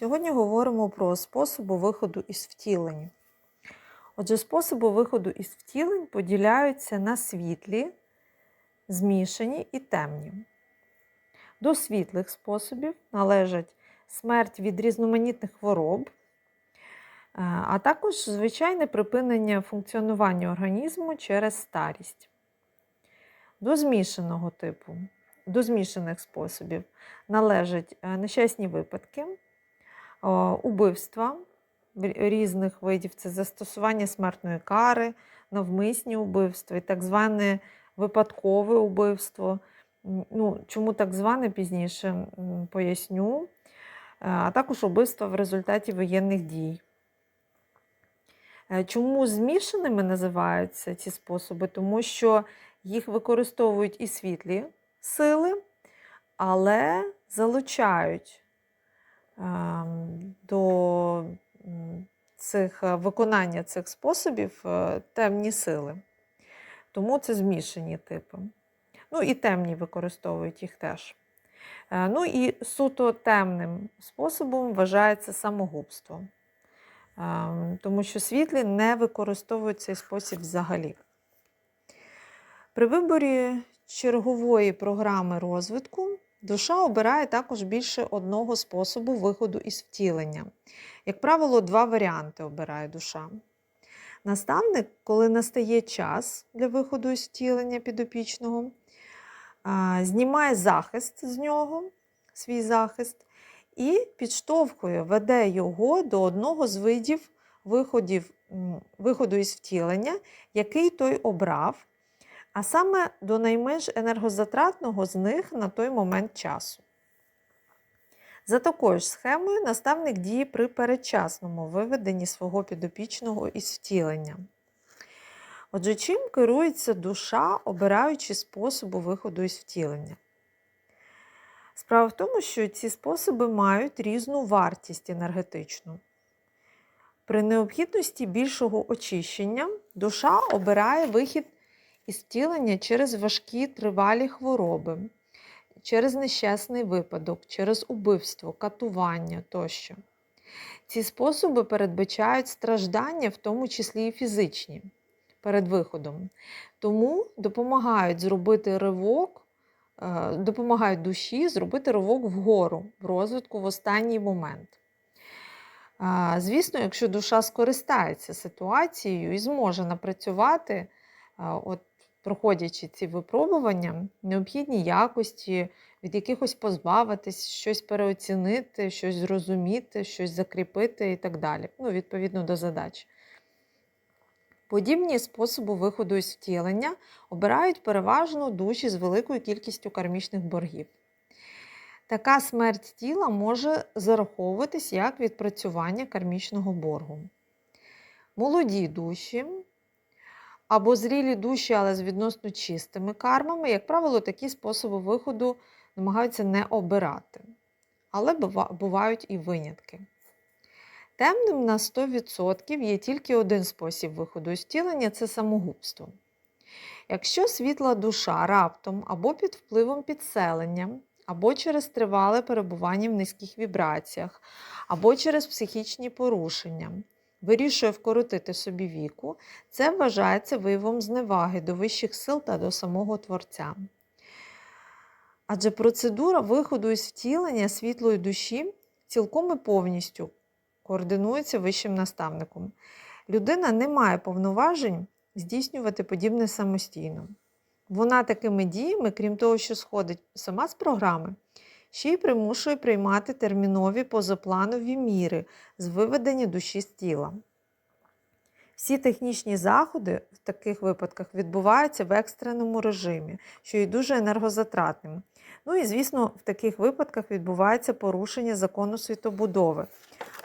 Сьогодні говоримо про способи виходу із втілень. Отже, способи виходу із втілень поділяються на світлі, змішані і темні. До світлих способів належать смерть від різноманітних хвороб, е, а також звичайне припинення функціонування організму через старість. До змішаного типу, до змішаних способів належать е, нещасні випадки, убивства різних видів, це застосування смертної кари, навмисні убивства і так зване випадкове убивство. Ну, Чому так зване пізніше поясню, Е, а також убивства в результаті воєнних дій. Е, Чому змішаними називаються ці способи? Тому що їх використовують і світлі сили, але залучають до цих е, виконання цих способів е, темні сили. Тому це змішані типи. Ну і темні використовують їх теж. Е, Ну і суто темним способом вважається самогубство. Ем, Тому що світлі не використовують цей спосіб взагалі. При виборі чергової програми розвитку душа обирає також більше одного способу виходу із втілення. Як правило, два варіанти обирає душа. Наставник, коли настає час для виходу із втілення підопічного, знімає захист з нього, свій захист, і підштовхує, веде його до одного з видів виходів, виходу із втілення, який той обрав, а саме до найменш енергозатратного з них на той момент часу. За такою ж схемою наставник діє при передчасному виведенні свого підопічного із втілення. Отже, чим керується душа, обираючи способи виходу із втілення? Справа в тому, що ці способи мають різну вартість енергетичну. При необхідності більшого очищення душа обирає вихід втілення через важкі тривалі хвороби, через нещасний випадок, через убивство, катування тощо. Ці способи передбачають страждання, в тому числі і фізичні, перед виходом. Тому допомагають зробити ривок, е, допомагають душі зробити ривок вгору, в розвитку в останній момент. Звісно, якщо душа скористається ситуацією і зможе напрацювати, от, проходячи ці випробування, необхідні якості, від якихось позбавитись, щось переоцінити, щось зрозуміти, щось закріпити і так далі, ну, відповідно до задач. Подібні способи виходу із втілення обирають переважно душі з великою кількістю кармічних боргів. Така смерть тіла може зараховуватись як відпрацювання кармічного боргу. Молоді душі або зрілі душі, але з відносно чистими кармами, як правило, такі способи виходу намагаються не обирати. Але бувають і винятки. Темним на 100% є тільки один спосіб виходу із тілення це самогубство. Якщо світла душа раптом або під впливом підселення, або через тривале перебування в низьких вібраціях, або через психічні порушення, вирішує вкоротити собі віку, це вважається виявом зневаги до вищих сил та до самого Творця. Адже процедура виходу із втілення світлої душі цілком і повністю координується вищим наставником. Людина не має повноважень здійснювати подібне самостійно. Вона такими діями, крім того, що сходить сама з програми, ще й примушує приймати термінові позапланові міри з виведення душі з тіла. Всі технічні заходи в таких випадках відбуваються в екстреному режимі, що є дуже енергозатратним. Ну і, звісно, в таких випадках відбувається порушення закону світобудови,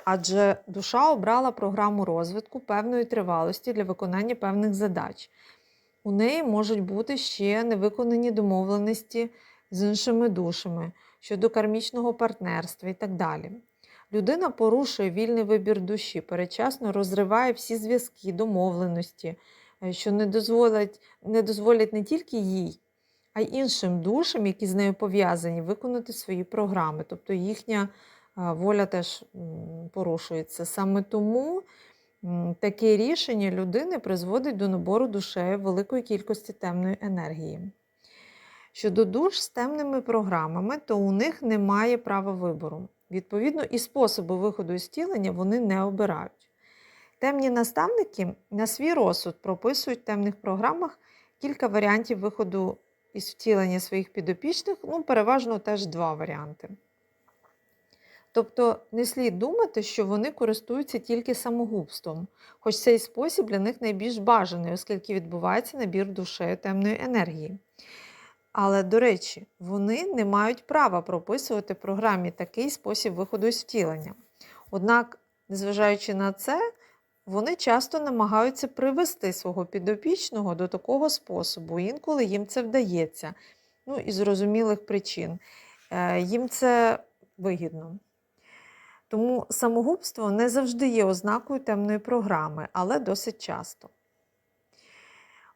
адже душа обрала програму розвитку певної тривалості для виконання певних задач. У неї можуть бути ще невиконані домовленості з іншими душами щодо кармічного партнерства і так далі. Людина порушує вільний вибір душі, передчасно розриває всі зв'язки, домовленості, е, що не дозволять, не дозволять не тільки їй, а й іншим душам, які з нею пов'язані, виконати свої програми. Тобто їхня воля теж порушується. Саме тому таке рішення людини призводить до набору душею великої кількості темної енергії. Щодо душ з темними програмами, то у них немає права вибору. Відповідно, і способи виходу із втілення вони не обирають. Темні наставники на свій розсуд прописують в темних програмах кілька варіантів виходу із втілення своїх підопічних, ну, переважно теж два варіанти. Тобто не слід думати, що вони користуються тільки самогубством, хоч цей спосіб для них найбільш бажаний, оскільки відбувається набір душею темної енергії. Але, до речі, вони не мають права прописувати програмі такий спосіб виходу із втілення. Однак, незважаючи на це, вони часто намагаються привести свого підопічного до такого способу. Інколи їм це вдається. Ну, із зрозумілих причин. Е, Їм це вигідно. Тому самогубство не завжди є ознакою темної програми, але досить часто.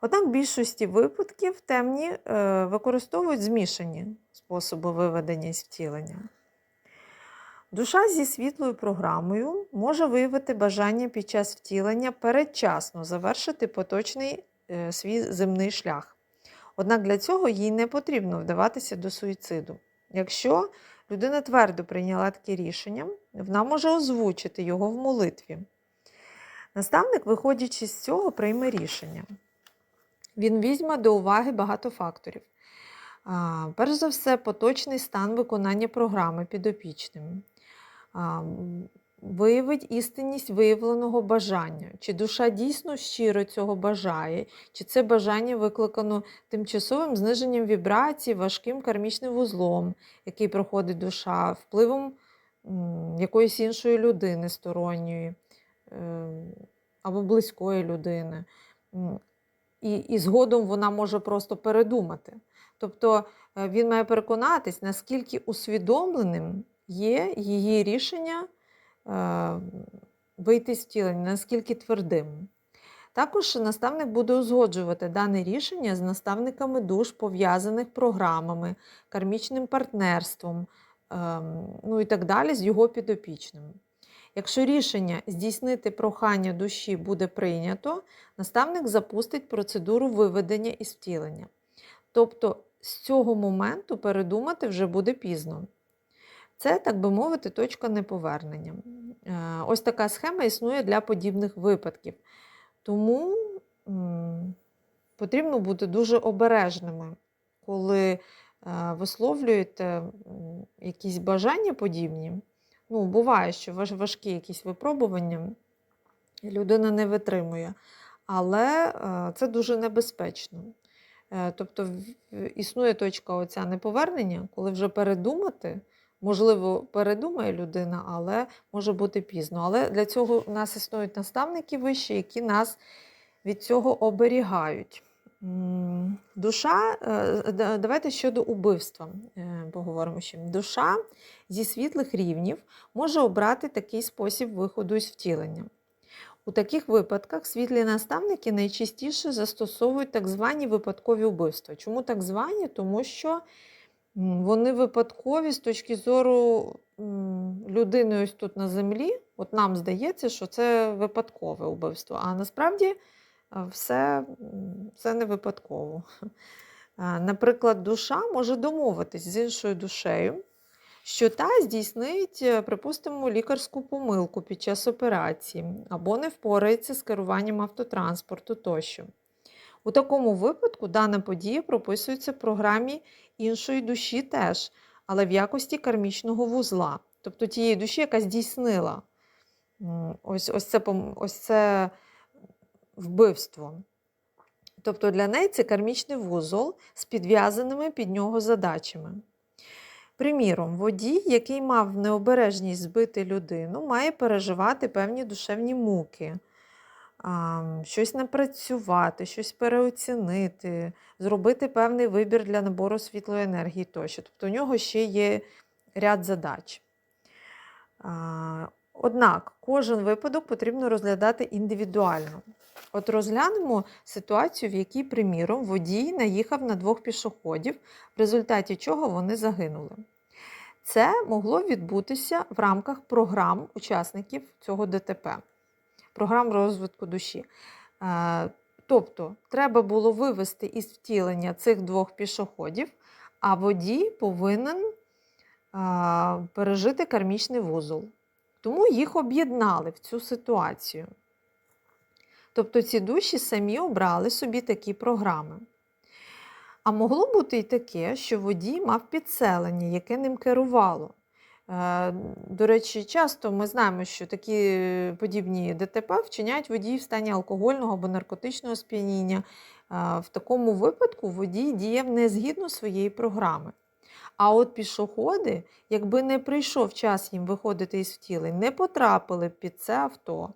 Однак в більшості випадків темні е, використовують змішані способи виведення із втілення. Душа зі світлою програмою може виявити бажання під час втілення передчасно завершити поточний е, свій земний шлях. Однак для цього їй не потрібно вдаватися до суїциду. Якщо людина твердо прийняла таке рішення, вона може озвучити його в молитві. Наставник, виходячи з цього, прийме рішення. Він візьме до уваги багато факторів. Перш за все, поточний стан виконання програми підопічним. Виявить істинність виявленого бажання, чи душа дійсно щиро цього бажає, чи це бажання викликано тимчасовим зниженням вібрацій, важким кармічним вузлом, який проходить душа, впливом якоїсь іншої людини сторонньої е, або близької людини. І, і згодом вона може просто передумати. Тобто е, він має переконатись, наскільки усвідомленим є її рішення е, вийти з втілення, наскільки твердим. Також наставник буде узгоджувати дане рішення з наставниками душ, пов'язаних програмами, кармічним партнерством, ем, ну і так далі, з його підопічним. Якщо рішення здійснити прохання душі буде прийнято, наставник запустить процедуру виведення із втілення. Тобто з цього моменту передумати вже буде пізно. Це, так би мовити, точка неповернення. Е, Ось така схема існує для подібних випадків. Тому потрібно бути дуже обережними, коли е, висловлюєте якісь бажання подібні. Ну, буває, що важкі якісь випробування людина не витримує, але е, це дуже небезпечно. Е, Тобто існує точка оця неповернення, коли вже передумати, можливо, передумає людина, але може бути пізно. Але для цього у нас існують наставники вищі, які нас від цього оберігають. Душа, е, давайте щодо убивства е, поговоримо ще. Душа зі світлих рівнів може обрати такий спосіб виходу із втілення. У таких випадках світлі наставники найчастіше застосовують так звані випадкові вбивства. Чому так звані? Тому що вони випадкові з точки зору людини ось тут на землі. От нам здається, що це випадкове вбивство, а насправді все, все не випадково. Наприклад, душа може домовитись з іншою душею, що та здійснить, е, припустимо, лікарську помилку під час операції або не впорається з керуванням автотранспорту тощо. У такому випадку дана подія прописується в програмі іншої душі теж, але в якості кармічного вузла, тобто тієї душі, яка здійснила ось, ось, це, ось це вбивство. Тобто для неї це кармічний вузол з підв'язаними під нього задачами. Приміром, водій, який мав необережність збити людину, має переживати певні душевні муки, щось напрацювати, щось переоцінити, зробити певний вибір для набору світлої енергії тощо. Тобто у нього ще є ряд задач. Однак кожен випадок потрібно розглядати індивідуально. От розглянемо ситуацію, в якій, приміром, водій наїхав на двох пішоходів, в результаті чого вони загинули. Це могло відбутися в рамках програм учасників цього ДТП, програм розвитку душі. Е, Тобто, треба було вивести із втілення цих двох пішоходів, а водій повинен пережити кармічний вузол. Тому їх об'єднали в цю ситуацію. Тобто ці душі самі обрали собі такі програми. А могло бути і таке, що водій мав підселення, яке ним керувало. Е, До речі, часто ми знаємо, що такі подібні ДТП вчиняють водії в стані алкогольного або наркотичного сп'яніння. Е, В такому випадку водій діяв не згідно своєї програми. А от пішоходи, якби не прийшов час їм виходити із втілень, не потрапили під це авто,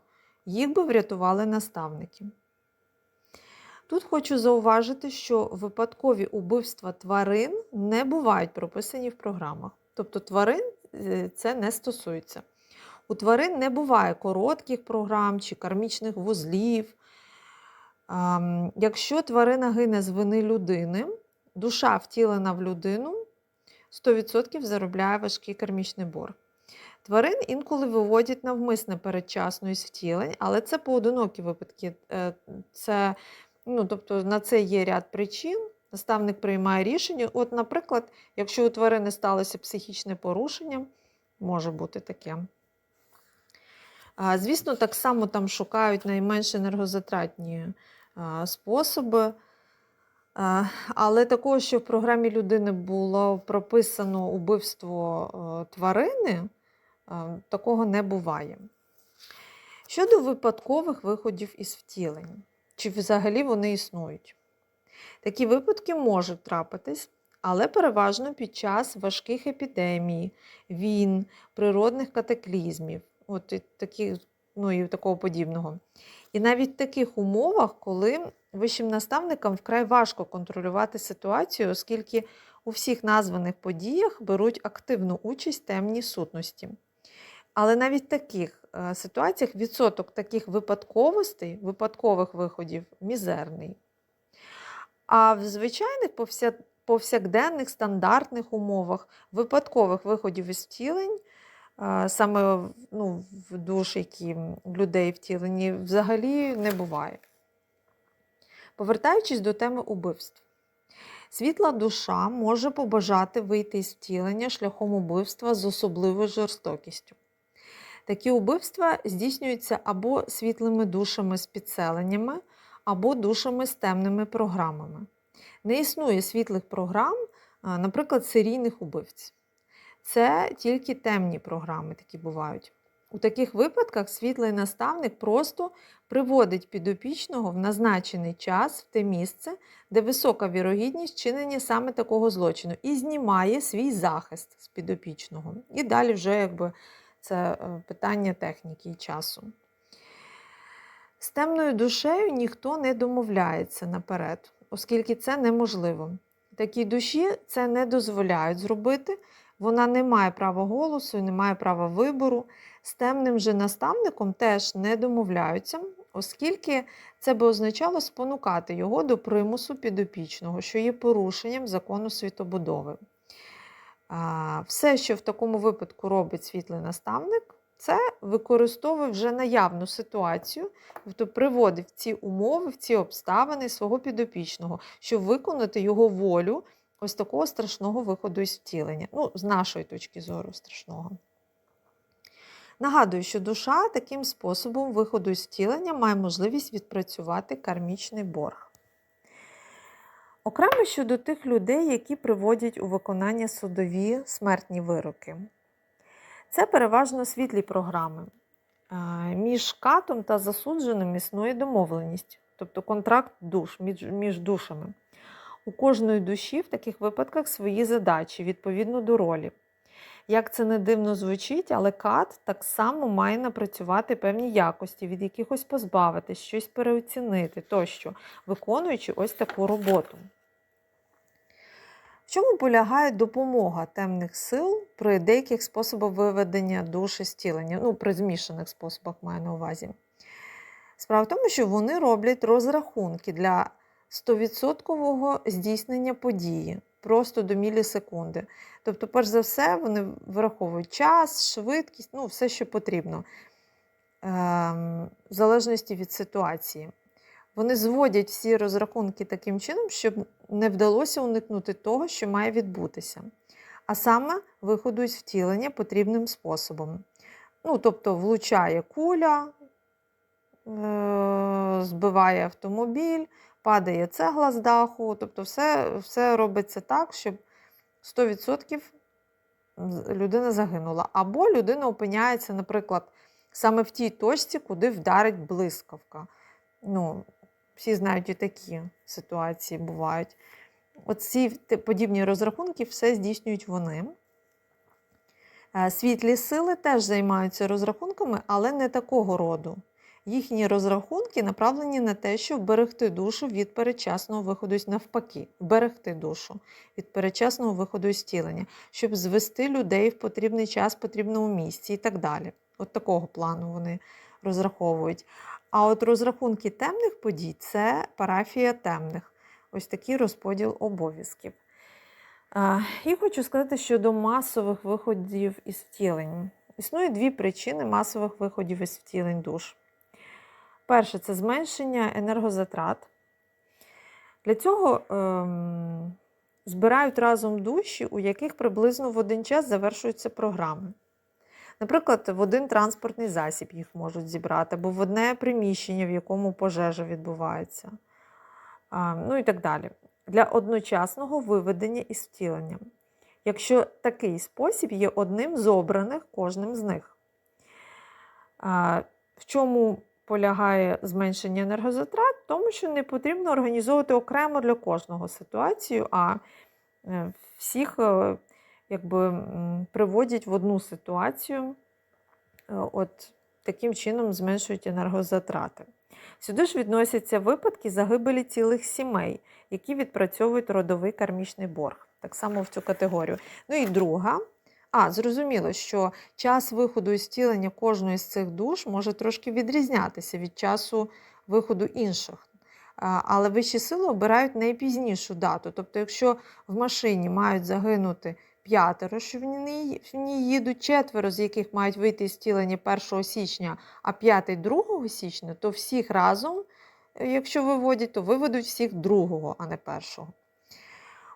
їх би врятували наставники. Тут хочу зауважити, що випадкові убивства тварин не бувають прописані в програмах. Тобто тварин е, це не стосується. У тварин не буває коротких програм чи кармічних вузлів. Якщо тварина гине з вини людини, душа втілена в людину 100% заробляє важкий кармічний борг. Тварин інколи виводять навмисне передчасно із втілень, але це поодинокі випадки. Е, Це, ну, тобто на це є ряд причин. Наставник приймає рішення. От, наприклад, якщо у тварини сталося психічне порушення, може бути таке. Звісно, так само там шукають найменш енергозатратні способи. Але такого, що в програмі людини було прописано убивство е, тварини, е, такого не буває. Щодо випадкових виходів із втілень, чи взагалі вони існують? Такі випадки можуть трапитись, але переважно під час важких епідемій, війн, природних катаклізмів, от і такі, ну і такого подібного. І навіть в таких умовах, коли вищим наставникам вкрай важко контролювати ситуацію, оскільки у всіх названих подіях беруть активну участь темні сутності. Але навіть в таких е, ситуаціях відсоток таких випадковостей, випадкових виходів мізерний. А в звичайних повсякденних стандартних умовах випадкових виходів із втілень, е, саме ну, в душ, які в людей втілені, взагалі не буває. Повертаючись до теми убивств. Світла душа може побажати вийти із втілення шляхом убивства з особливою жорстокістю. Такі убивства здійснюються або світлими душами з підселеннями, або душами з темними програмами. Не існує світлих програм, наприклад, серійних убивць. Це тільки темні програми такі бувають. У таких випадках світлий наставник просто приводить підопічного в назначений час в те місце, де висока вірогідність чинення саме такого злочину, і знімає свій захист з підопічного. І далі вже якби це е, питання техніки і часу. З темною душею ніхто не домовляється наперед, оскільки це неможливо. Такій душі це не дозволяють зробити. Вона не має права голосу не має права вибору. З темним же наставником теж не домовляються, оскільки це би означало спонукати його до примусу підопічного, що є порушенням закону світобудови. Все, що в такому випадку робить світлий наставник, це використовує вже наявну ситуацію, тобто приводить в ці умови, в ці обставини свого підопічного, щоб виконати його волю ось такого страшного виходу із втілення. Ну, з нашої точки зору, страшного. Нагадую, що душа таким способом виходу із втілення має можливість відпрацювати кармічний борг. Окремо щодо тих людей, які приводять у виконання судові смертні вироки. Це переважно світлі програми. Е, Між катом та засудженим існує домовленість, тобто контракт душ між, душами. У кожної душі в таких випадках свої задачі відповідно до ролі. Як це не дивно звучить, але кат так само має напрацювати певні якості, від якихось позбавитись, щось переоцінити тощо, виконуючи ось таку роботу. В чому полягає допомога темних сил при деяких способах виведення душі з тілення? Ну, при змішаних способах маю на увазі. Справа в тому, що вони роблять розрахунки для 100% здійснення події. Просто до мілісекунди. Тобто, перш за все, вони враховують час, швидкість, ну, все, що потрібно, ем, в залежності від ситуації. Вони зводять всі розрахунки таким чином, щоб не вдалося уникнути того, що має відбутися. А саме виходу із втілення потрібним способом. Ну, тобто влучає куля, е- збиває автомобіль, падає цегла з даху. Тобто, все, все робиться так, щоб 100% людина загинула. Або людина опиняється, наприклад, саме в тій точці, куди вдарить блискавка. Ну, всі знають і такі ситуації бувають. Оці подібні розрахунки все здійснюють вони. Е, Світлі сили теж займаються розрахунками, але не такого роду. Їхні розрахунки направлені на те, щоб вберегти душу від передчасного виходу з навпаки, вберегти душу від передчасного виходу із тілення, щоб звести людей в потрібний час, в потрібному місці і так далі. От такого плану вони розраховують. А от розрахунки темних подій це парафія темних. Ось такий розподіл обов'язків. І хочу сказати щодо масових виходів із втілень. Існує дві причини масових виходів із втілень душ. Перше це зменшення енергозатрат. Для цього ем, збирають разом душі, у яких приблизно в один час завершуються програми. Наприклад, в один транспортний засіб їх можуть зібрати, або в одне приміщення, в якому пожежа відбувається. А, ну і так далі. Для одночасного виведення із втілення. Якщо такий спосіб є одним з обраних кожним з них. А, в чому полягає зменшення енергозатрат? Тому що не потрібно організовувати окремо для кожного ситуацію, а е, всіх е, якби, приводять в одну ситуацію, е, от таким чином зменшують енергозатрати. Сюди ж відносяться випадки загибелі цілих сімей, які відпрацьовують родовий кармічний борг. Так само в цю категорію. Ну і друга. А, зрозуміло, що час виходу із втілення кожної з цих душ може трошки відрізнятися від часу виходу інших. Але вищі сили обирають найпізнішу дату. Тобто, якщо в машині мають загинути п'ятеро, що в ній, їдуть четверо, з яких мають вийти з втілення 1 січня, а п'ятий 2 січня, то всіх разом, якщо виводять, то виведуть всіх 2, а не 1.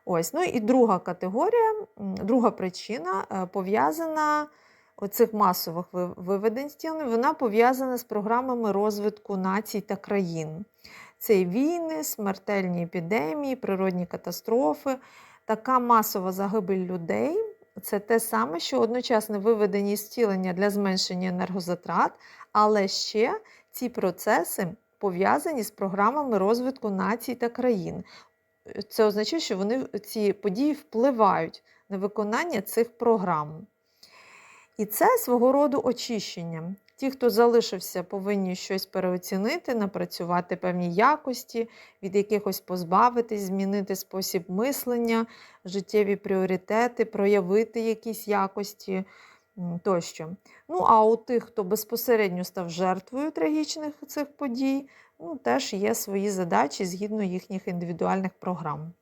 Ось, ну і друга категорія, друга причина е, пов'язана оцих масових виведень стілень, вона пов'язана з програмами розвитку націй та країн. Це війни, смертельні епідемії, природні катастрофи. Така масова загибель людей це те саме, що одночасне виведення із втілення для зменшення енергозатрат, але ще ці процеси пов'язані з програмами розвитку націй та країн. Це означає, що вони ці події впливають на виконання цих програм. І це свого роду очищення. Ті, хто залишився, повинні щось переоцінити, напрацювати певні якості, від якихось позбавитись, змінити спосіб мислення, життєві пріоритети, проявити якісь якості тощо. Ну, а у тих, хто безпосередньо став жертвою трагічних цих подій, ну, теж є свої задачі згідно їхніх індивідуальних програм.